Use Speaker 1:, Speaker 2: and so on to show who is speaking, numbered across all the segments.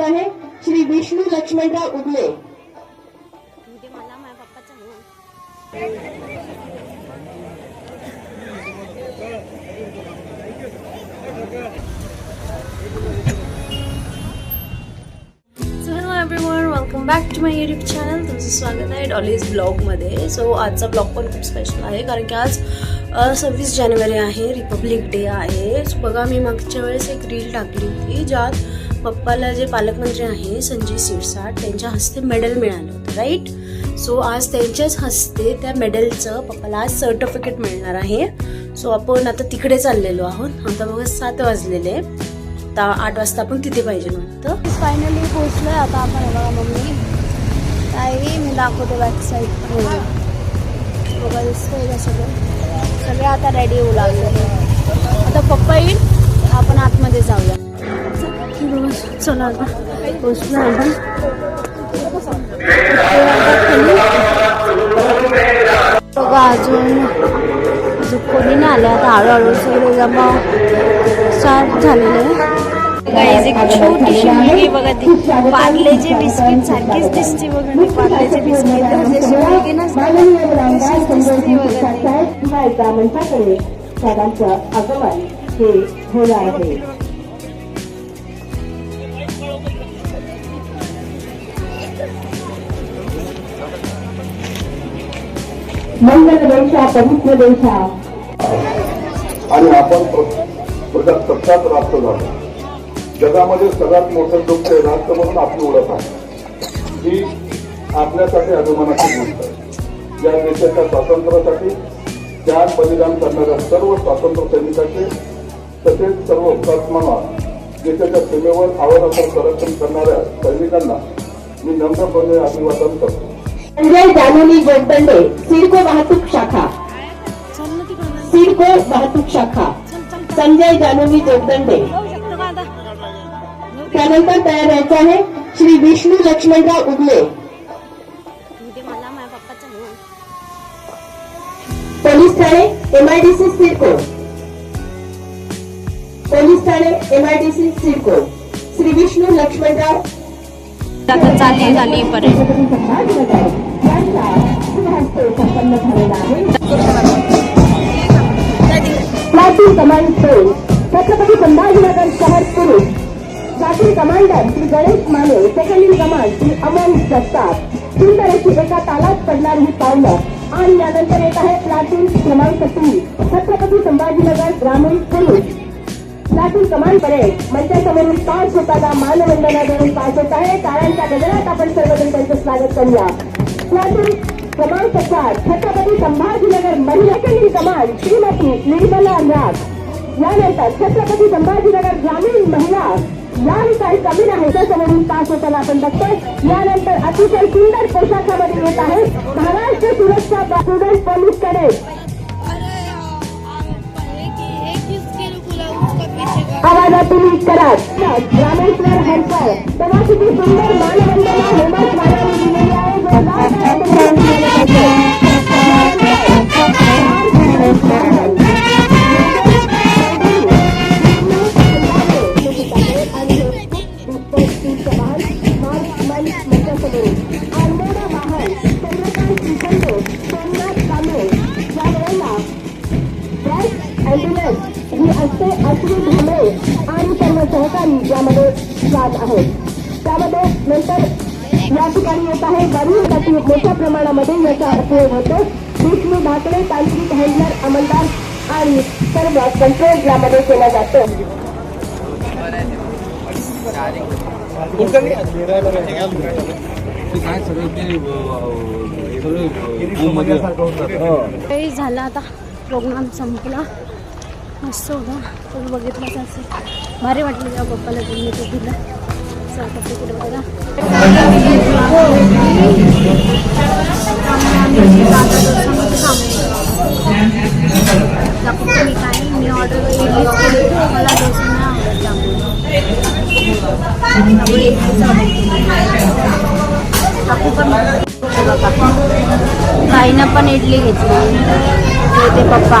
Speaker 1: करायचं आहे. Shri Vishnu Laxmanrao Ugale.
Speaker 2: Everyone welcome back to my YouTube channel तुमचं स्वागत आहे डॉलीज ब्लॉगमध्ये सो आजचा ब्लॉग पण खूप स्पेशल आहे कारण की आज सव्वीस जानेवारी आहे रिपब्लिक डे आहे. सो बघा मी मागच्या वेळेस एक रील टाकली होती ज्यात पप्पाला जे पालकमंत्री आहे संजय सिरसाट त्यांच्या हस्ते मेडल मिळालं होतं राईट सो आज त्यांच्याच हस्ते त्या मेडलचं पप्पाला आज सर्टिफिकेट मिळणार आहे. सो आपण आता तिकडे चाललेलो आहोत. आता बघा सात वाजलेले आता आठ वाजता आपण तिथे पाहिजे नव्हतं फायनली पोहोचलोय. आता आपण बघा मम्मी. ताई मी दाखवते बॅक साईड बघा दिसतंय का सगळं. सगळे आता रेडी होऊ लागले. आता पप्पा येईल. आपण आतमध्ये जाऊया. चला आता पोहोचलो आपण बघा अजून अजून कोणी नाही आलं आता हळूहळू सगळे जमा स्टार्ट झालेलं आहे गाईज एक छोटीशी मुलगी बघा ती. पार्लेचे बिस्किट सारखीच दिसते बघा ती. पार्लेचे बिस्किट जशी मुलगी नसते बघा ती.
Speaker 1: आगमन हे होणार आहे. मंगल देशा पवित्र देशा
Speaker 3: आणि आपण प्रजासत्ताक राष्ट्र झालो जगामध्ये सगळ्यात मोठं दुःख राष्ट्र म्हणून आपली ओळख आहे. ही आपल्यासाठी अभिमानाची गोष्ट आहे. या देशाच्या स्वातंत्र्यासाठी त्याग बलिदान करणाऱ्या सर्व स्वातंत्र्य सैनिकांचे तसेच सर्व हुतात्मांना देशाच्या सीमेवर आवाजाचं संरक्षण करणाऱ्या सैनिकांना मी नम्रपणे अभिवादन करतो.
Speaker 1: संजय जानोनी जोगदंडे सिडको वाहतूक शाखा। सिडको वाहतूक शाखा। संजय जानोनी जोगदंडे त्यानंतर तयार व्हायचं आहे श्री विष्णू लक्ष्मणराव उगले। पोलीस ठाणे एमआयडीसी सिडको। पोलीस ठाणे एमआयडीसी सिडको। श्री विष्णू लक्ष्मणराव
Speaker 2: आता चालली झाली पर्यंत
Speaker 1: छत्रपती संभाजीनगर शहर पुरुष. प्राचीन commander Shri Ganesh Mane second in command Shri Aman Jagtap. सुंदर अशी एका तालात पडणार ही पावलं. आणि यानंतर येत आहे प्लाटून क्रमांक तीन. छत्रपती संभाजीनगर ग्रामीण पुरुष. प्लाटून समानपणे परेड मंचासमोरून पाच होताना मानवंदना देऊन पाच होत आहे. टाळ्यांच्या गजरात आपण सर्वजण त्यांचं स्वागत करूया. प्लाटून क्रमांक चार छत्रपती संभाजीनगर महिलेकडील सेकंड श्रीमती निर्मला नाग यानंतर छत्रपती संभाजीनगर ग्रामीण महिला या काही कमी नाही. त्यासमोरून पास होताना आपण बघतोय. यानंतर अतिशय सुंदर पोशाखामध्ये येत आहे महाराष्ट्र सुरक्षा स्टुडंट पोलीसकडे आवाजातून करा. रामेश्वर हरकर तेव्हा किती सुंदर मानवंदना हेमंत वाराने दिलेली आहे. जो ॲम्ब्युलन्स ही असते अश्रू ढोंबळे आणि सर्व सहकारी यामध्ये जात आहेत. त्यामध्ये नंतर या ठिकाणी येत आहे वरील मोठ्या प्रमाणामध्ये याचा उपयोग होतो विष्णू भाकरे तांत्रिक हँडलर अंमलदार आणि सर्व कंट्रोल यामध्ये केला जातो.
Speaker 2: काही झालं आता प्रोग्राम संपला. मस्त होता. तर बघितलंच असेल भारी वाटलं जेव्हा पप्पाला तुम्ही ते दिलं असं आता तिकडे बघा. हो. मी काय मी ऑर्डर केली. मला डोसा नाही आवडत त्यामुळे त्यामुळे काकू पण पण इडली घेतली. ते पप्पा.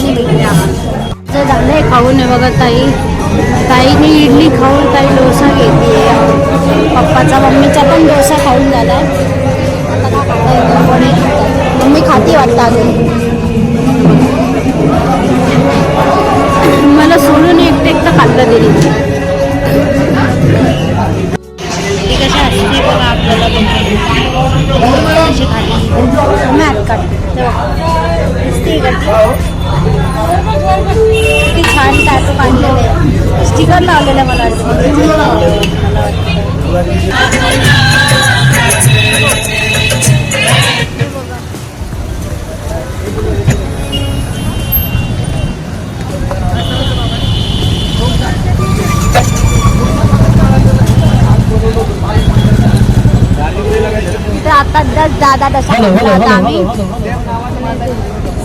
Speaker 2: आणि भेटते आम्हाला. तर झालंय खाऊन आहे बघा ताई ताईने इडली खाऊन ताई डोसा घेते पप्पाचा मम्मीचा पण डोसा खाऊन? वडे खातात. मम्मी खाती वाटतं अजून मला सोडून एकटं एकटं खाल्लं दिली आपल्याला मॅट काढते? किती छान टॅटो काढलेले स्टिकर लावलेलं मला वाटतं आता दस दादा दशा आम्ही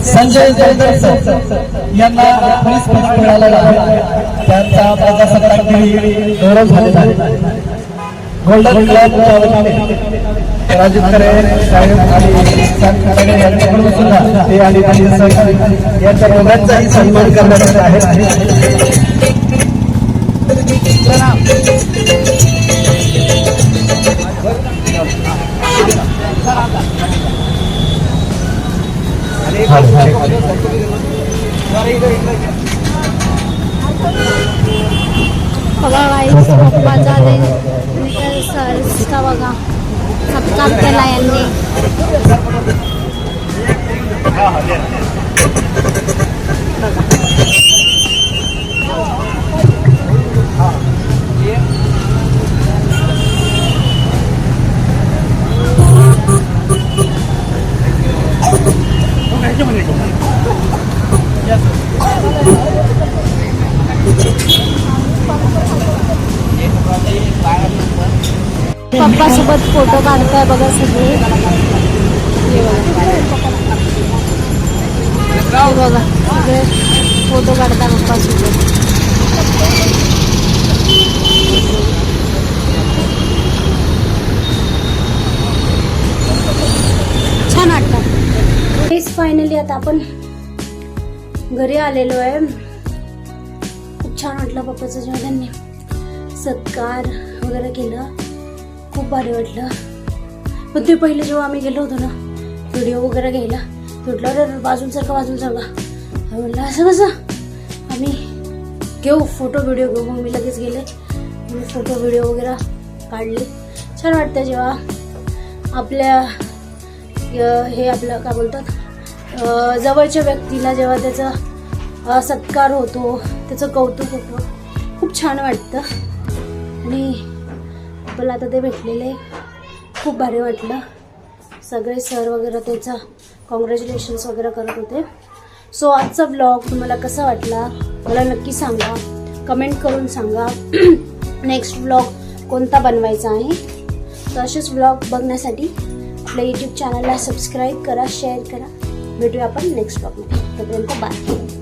Speaker 4: संजय जयदर सर यांना पोलीस पदक मिळालेलं आहे. त्यांचा प्रजासत्ताक दिनी गौरव झालेला आहे. गोल्डन क्लबच्या वतीने राजीव खरे साहेब आणि यांच्याकडून सुद्धा ते आणि त्यांचे सहकारी यांच्या दोघांचाही सन्मान करण्यात आहे.
Speaker 2: बघा. गाईस पप्पाचा सरचा बघा सत्कार केला यांनी बघा कुटुंबासोबत फोटो काढताय बघा सगळे. बघा सगळे फोटो काढताय पप्पासोबत. छान वाटतात हेच फायनली आता आपण घरी आलेलो आहे. खूप छान वाटलं पप्पाचं जेव्हा त्यांनी सत्कार वगैरे केलं. खूप भारी वाटलं. पण ते पहिले जेव्हा आम्ही गेलो होतो ना व्हिडिओ वगैरे घ्यायला ते म्हटलं अरे बाजून सारखं बाजून सारखं म्हटलं असं कसं? आम्ही घेऊ फोटो व्हिडिओ घेऊ. मग मी लगेच गेले. मी फोटो व्हिडिओ वगैरे काढले. छान वाटतं जेव्हा आपल्या हे आपलं काय बोलतात जवळच्या व्यक्तीला जेव्हा त्याचा सत्कार होतो त्याचं कौतुक होतं. खूप छान वाटतं. आणि मला आता ते भेटलेले. खूप भारी वाटलं. सगळे सर वगैरे त्याचा कॉंग्रॅच्युलेशन्स वगैरे करत होते. सो आजचा ब्लॉग तुम्हाला कसा वाटला? मला नक्की सांगा. कमेंट करून सांगा. नेक्स्ट ब्लॉग कोणता बनवायचा आहे? तर असेच ब्लॉग बघण्यासाठी आपल्या यूट्यूब चॅनलला सबस्क्राईब करा शेअर करा. भेटूया आपण नेक्स्ट ब्लॉगमध्ये तोपर्यंत बाय